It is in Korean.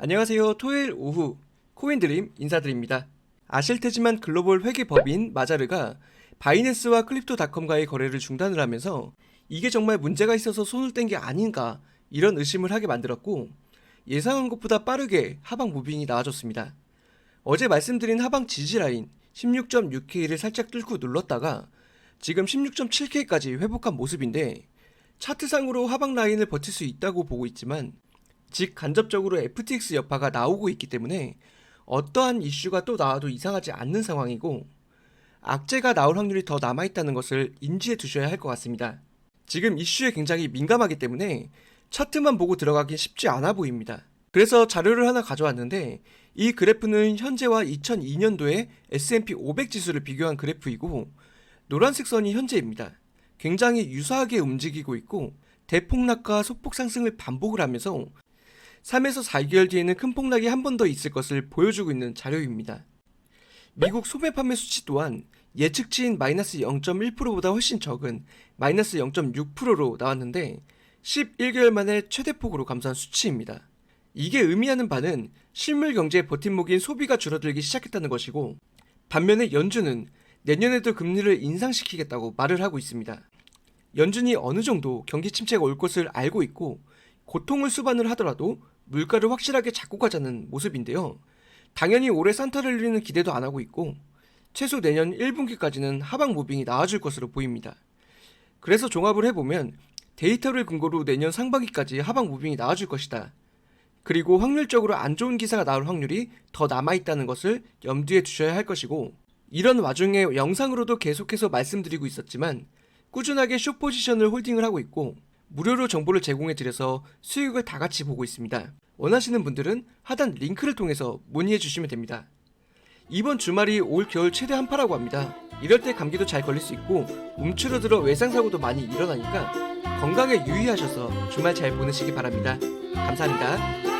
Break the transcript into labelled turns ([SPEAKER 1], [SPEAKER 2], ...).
[SPEAKER 1] 안녕하세요. 토요일 오후 코인드림 인사드립니다. 아실 테지만 글로벌 회계 법인 마자르가 바이낸스와 클립토닷컴과의 거래를 중단을 하면서 이게 정말 문제가 있어서 손을 뗀 게 아닌가 이런 의심을 하게 만들었고 예상한 것보다 빠르게 하방 무빙이 나와줬습니다. 어제 말씀드린 하방 지지 라인 16.6K를 살짝 뚫고 눌렀다가 지금 16.7K까지 회복한 모습인데 차트상으로 하방 라인을 버틸 수 있다고 보고 있지만 즉 간접적으로 FTX 여파가 나오고 있기 때문에 어떠한 이슈가 또 나와도 이상하지 않는 상황이고 악재가 나올 확률이 더 남아있다는 것을 인지해 두셔야 할 것 같습니다. 지금 이슈에 굉장히 민감하기 때문에 차트만 보고 들어가긴 쉽지 않아 보입니다. 그래서 자료를 하나 가져왔는데 이 그래프는 현재와 2002년도의 S&P 500 지수를 비교한 그래프이고 노란색 선이 현재입니다. 굉장히 유사하게 움직이고 있고 대폭락과 소폭 상승을 반복을 하면서 3에서 4개월 뒤에는 큰 폭락이 한 번 더 있을 것을 보여주고 있는 자료입니다. 미국 소매 판매 수치 또한 예측치인 마이너스 0.1%보다 훨씬 적은 마이너스 0.6%로 나왔는데 11개월 만에 최대폭으로 감소한 수치입니다. 이게 의미하는 바는 실물 경제의 버팀목인 소비가 줄어들기 시작했다는 것이고 반면에 연준은 내년에도 금리를 인상시키겠다고 말을 하고 있습니다. 연준이 어느 정도 경기 침체가 올 것을 알고 있고 고통을 수반을 하더라도 물가를 확실하게 잡고 가자는 모습인데요. 당연히 올해 산타를 누리는 기대도 안 하고 있고 최소 내년 1분기까지는 하방 무빙이 나아질 것으로 보입니다. 그래서 종합을 해보면 데이터를 근거로 내년 상반기까지 하방 무빙이 나아질 것이다. 그리고 확률적으로 안 좋은 기사가 나올 확률이 더 남아있다는 것을 염두에 두셔야 할 것이고 이런 와중에 영상으로도 계속해서 말씀드리고 있었지만 꾸준하게 숏 포지션을 홀딩을 하고 있고 무료로 정보를 제공해 드려서 수익을 다 같이 보고 있습니다. 원하시는 분들은 하단 링크를 통해서 문의해 주시면 됩니다. 이번 주말이 올 겨울 최대 한파라고 합니다. 이럴 때 감기도 잘 걸릴 수 있고 움츠러들어 외상 사고도 많이 일어나니까 건강에 유의하셔서 주말 잘 보내시기 바랍니다. 감사합니다.